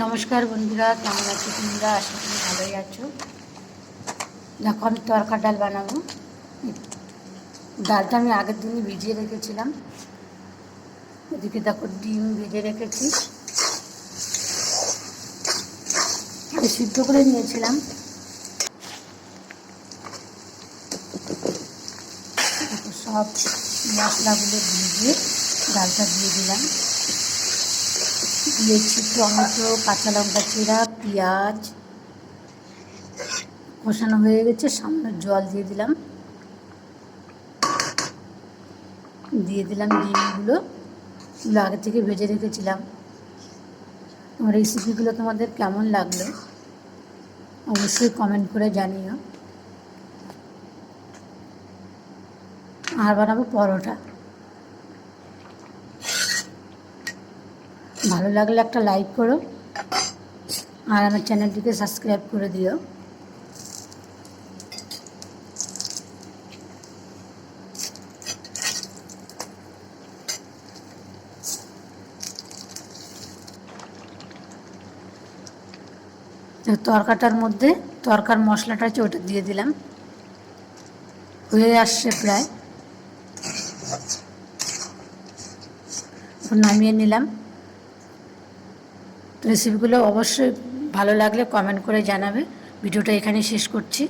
নমস্কার বন্ধুরা, কেমন আছো তোমরা? আশা করি ভালোই আছো। দেখো, আমি তরকা ডাল বানাবো। ডালটা আমি আগের দিনই ভিজিয়ে রেখেছিলাম। ওদিকে দেখো, ডিম ভেজে রেখেছি। সিদ্ধ করে নিয়েছিলাম। সব মশলাগুলো ভিজিয়ে ডালটা দিয়ে দিলাম। দিয়েছি টমেটো, কাঁচা লঙ্কা চিরা পেঁয়াজ কষানো হয়ে গেছে। সামনে জল দিয়ে দিলাম। দিয়ে দিলাম ডিমগুলো। এগুলো আগে থেকে ভেজে রেখেছিলাম। আমার রেসিপিগুলো তোমাদের কেমন লাগল অবশ্যই কমেন্ট করে জানিও। আর বানাবো পরোটা। ভালো লাগলে একটা লাইক করো। আর আমার চ্যানেলটিকে সাবস্ক্রাইব করে দিও। তরকাটার মধ্যে তরকার মশলাটা আছে ওটা দিয়ে দিলাম। হয়ে আসছে প্রায়। নামিয়ে নিলাম। রেসিপিগুলো অবশ্যই ভালো লাগলে কমেন্ট করে জানাবে। ভিডিওটা এখানে শেষ করছি।